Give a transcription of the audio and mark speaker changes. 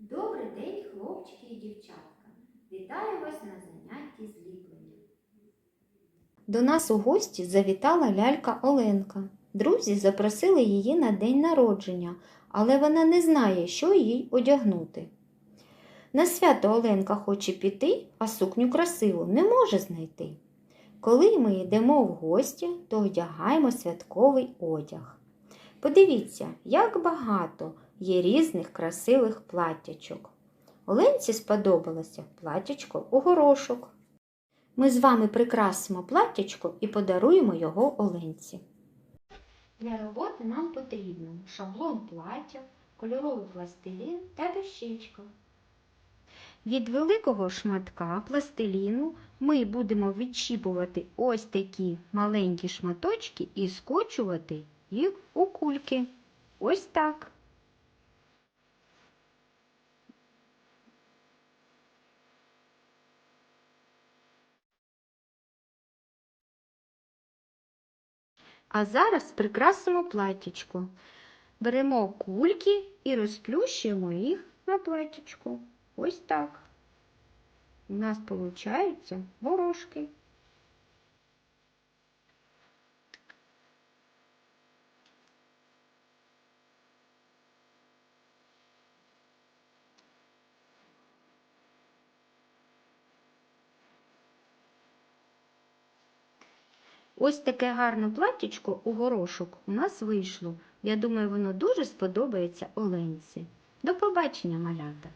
Speaker 1: Добрий день, хлопчики і дівчатка. Вітаю вас на занятті зліплення. До нас у гості завітала лялька Оленка. Друзі запросили її на день народження, але вона не знає, що їй одягнути. На свято Оленка хоче піти, а сукню красиву не може знайти. Коли ми йдемо в гості, то одягаємо святковий одяг. Подивіться, як багато є різних красивих платтячок. Оленці сподобалося платтячко у горошок. Ми з вами прикрасимо платтячко і подаруємо його Оленці. Для роботи нам потрібно шаблон плаття, кольоровий пластилін та дощечка. Від великого шматка пластиліну ми будемо відчіпувати ось такі маленькі шматочки і скочувати їх у кульки. Ось так. А зараз прикрасимо платічку. Беремо кульки і розплющуємо їх на платічку. Ось так. У нас получаються горошки. Ось таке гарне платтячко у горошок у нас вийшло. Я думаю, воно дуже сподобається Оленці. До побачення, малята!